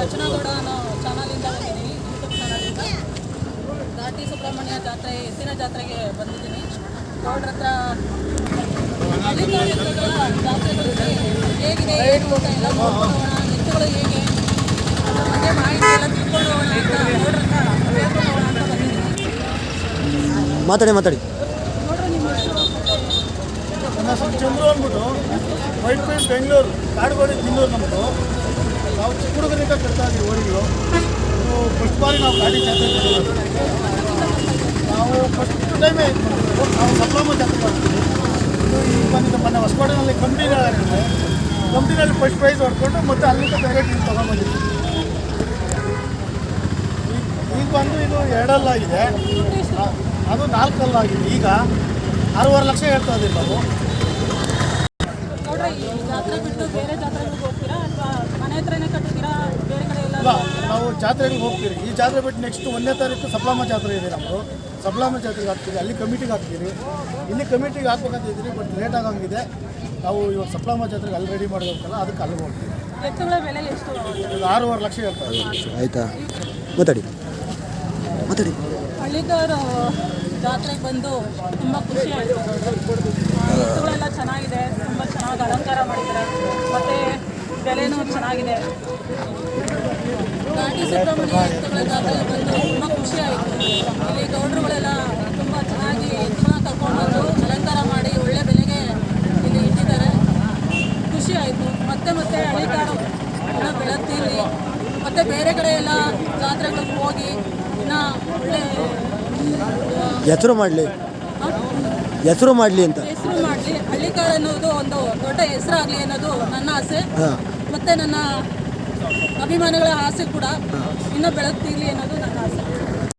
ರಚನಾ ಗೌಡ ಅನ್ನೋ ಚಾನಲಿಂದ ಬಂದಿದ್ದೀನಿ. ಯೂಟ್ಯೂಬ್ ಚಾನಲಿಂದ. ಘಾಟಿ ಸುಬ್ರಹ್ಮಣ್ಯ ಜಾತ್ರೆ ಎತ್ತಿನ ಜಾತ್ರೆಗೆ ಬಂದಿದ್ದೀನಿ. ಗೌಡ್ರ ಹತ್ರ ಹಳ್ಳಿಗಾಡಿಗಳ ಜಾತ್ರೆಗಳು ಹೇಗಿದೆ ಏನು ಅಂತ ಎಲ್ಲ ಎತ್ತುಗಳು ಹೇಗೆ? ಅದ್ರ ಬಗ್ಗೆ ಮಾಹಿತಿ ಎಲ್ಲ ತಿಳ್ಕೊಂಡು ಹೋಗೋಣ ಅಂತ ಗೌಡ್ರ ಹತ್ರ ಕೇಳ್ಕೊಂಡು ಹೋಗೋಣ ಅಂತ ಬಂದಿದ್ದೀನಿ. ಮಾತಾಡಿ ಮಾತಾಡಿ. ನನ್ನ ಹೆಸರು. ಚಂದ್ರು ಅಂದ್ಬಿಟ್ಟು ವೈಟ್ ಪೇಸ್ ಬೆಂಗಳೂರು ಕಾಡುಗೋಡಿ ತಿನ್ನೂರು ನಮ್ಮದು ಚಿಕ್ಕ ಹುಡುಗರಿಂದ ಕಟ್ತಾ ಇದ್ದೀವಿ ನಾವು ಫಸ್ಟ್ ಬಾರಿ ನಾವು ಗಾಡಿ ಜಾತ್ರೆ. ನಾವು ಫಸ್ಟ್ ಟೈಮೇ ನಾವು ಸಪ್ಲಮ್ಮ ಜಾತ್ರೆ ಮಾಡ್ತೀವಿ ಈಗ ಬಂದಿದ್ದು ಮೊನ್ನೆ ಹೊಸಕೋಟೆನಲ್ಲಿ ಕಂಪ್ನಿಗಳಿದೆ ಕಂಪ್ನಿನಲ್ಲಿ ಫಸ್ಟ್ ಪ್ರೈಸ್ ಹೊಡ್ಕೊಂಡು ಮತ್ತೆ ಅಲ್ಲಿಂದ ಬೇರೆ ಟೀಮ್ ತೊಗೊಂಡ್ಬಂದಿದ್ವಿ ಈಗ ಬಂದು ಇದು ಎರಡಲ್ಲಾಗಿದೆ. ಅದು ನಾಲ್ಕಲ್ಲಾಗಿದೆ. ಈಗ ಆರೂವರೆ ಲಕ್ಷ ಹೇಳ್ತಾ ಇದ್ದೀವಿ ನಾವು. ಜಾತ್ರೆ ಬಿಟ್ಟು ಬೇರೆ ಜಾತ್ರೆಗಳಿಗೆ ಹೋಗ್ತೀರಾ ಅಥವಾ ಮನೆ ಹತ್ರನೇ ಕಟ್ಟಿದ್ದೀರಾ? ಇಲ್ಲ ನಾವು ಜಾತ್ರೆಗೆ ಹೋಗ್ತೀರಿ. ಈ ಜಾತ್ರೆ ಬಿಟ್ಟು ನೆಕ್ಸ್ಟ್ ಒಂದನೇ ತಾರೀಕು ಸಪ್ಲಾಮ ಜಾತ್ರೆ ಇದೆ ನಮ್ಮದು ಸಪ್ಲಾಮ ಜಾತ್ರೆಗೆ ಹಾಕ್ತೀವಿ ಅಲ್ಲಿ ಕಮಿಟಿಗೆ ಹಾಕ್ತೀರಿ. ಇಲ್ಲಿ ಕಮಿಟಿಗೆ ಹಾಕ್ಬೇಕಂತ ಇದ್ದೀರಿ ಬಟ್ ಲೇಟ್ ಆಗಂಗಿದೆ. ನಾವು ಇವಾಗ ಸಪ್ಲಾಮ ಜಾತ್ರೆಗೆ ಅಲ್ಲಿ ರೆಡಿ ಮಾಡಬೇಕಲ್ಲ ಅದಕ್ಕೆ ಅಲ್ಲಿ ಹೋಗ್ತೀವಿ. ಆರೂವರೆ ಲಕ್ಷ ಹೇಳ್ತಾ ಇದ್ದೀವಿ ಆಯಿತಾ? ಮಾತಾಡಿ. ಮಾತಾಡಿ. ಹಳ್ಳಿಗಾರ ಜಾತ್ರೆಗೆ ಬಂದು ತುಂಬ ಖುಷಿ ಆಯಿತು ಎತ್ತುಗಳೆಲ್ಲ ಚೆನ್ನಾಗಿದೆ ತುಂಬ ಚೆನ್ನಾಗಿ ಅಲಂಕಾರ ಮಾಡಿದ್ದಾರೆ ಮತ್ತು ಬೆಲೆನೂ ಚೆನ್ನಾಗಿದೆ. ಗಾಂಧಿ ಸುಬ್ರಹ್ಮಣ್ಯ ಎತ್ತುಗಳ ಜಾತ್ರೆಗೆ ಬಂದು ತುಂಬ ಖುಷಿ ಆಯಿತು ಇಲ್ಲಿ ಗೌಡ್ರುಗಳೆಲ್ಲ ತುಂಬ ಚೆನ್ನಾಗಿ ಎತ್ತುಗಳನ್ನ ಕರ್ಕೊಂಡು ಬಂದು ಅಲಂಕಾರ ಮಾಡಿ ಒಳ್ಳೆ ಬೆಲೆಗೆ ಇಲ್ಲಿ ಇಟ್ಟಿದ್ದಾರೆ. ಖುಷಿ ಆಯಿತು ಮತ್ತೆ ಮತ್ತೆ ಹಳ್ಳಿಗಾರು ಇನ್ನೂ ಬೆಳಗ್ತಿಲ್ಲಿ ಮತ್ತು ಬೇರೆ ಕಡೆ ಎಲ್ಲ ಜಾತ್ರೆಗಳಿಗೆ ಹೋಗಿ ಇನ್ನೂ ಒಳ್ಳೆ ಹೆಸರು ಮಾಡಲಿ. ಹೆಸರು ಮಾಡಲಿ ಅಂತ. ಹೆಸರು ಮಾಡಲಿ. ಹಳ್ಳಿಕಾರ ಅನ್ನೋದು ಒಂದು ದೊಡ್ಡ ಹೆಸರಾಗಲಿ ಅನ್ನೋದು ನನ್ನ ಆಸೆ. ಮತ್ತು ನನ್ನ ಅಭಿಮಾನಿಗಳ ಆಸೆ ಕೂಡ ಇನ್ನೂ ಬೆಳಗ್ತಿರ್ಲಿ ಅನ್ನೋದು ನನ್ನ ಆಸೆ.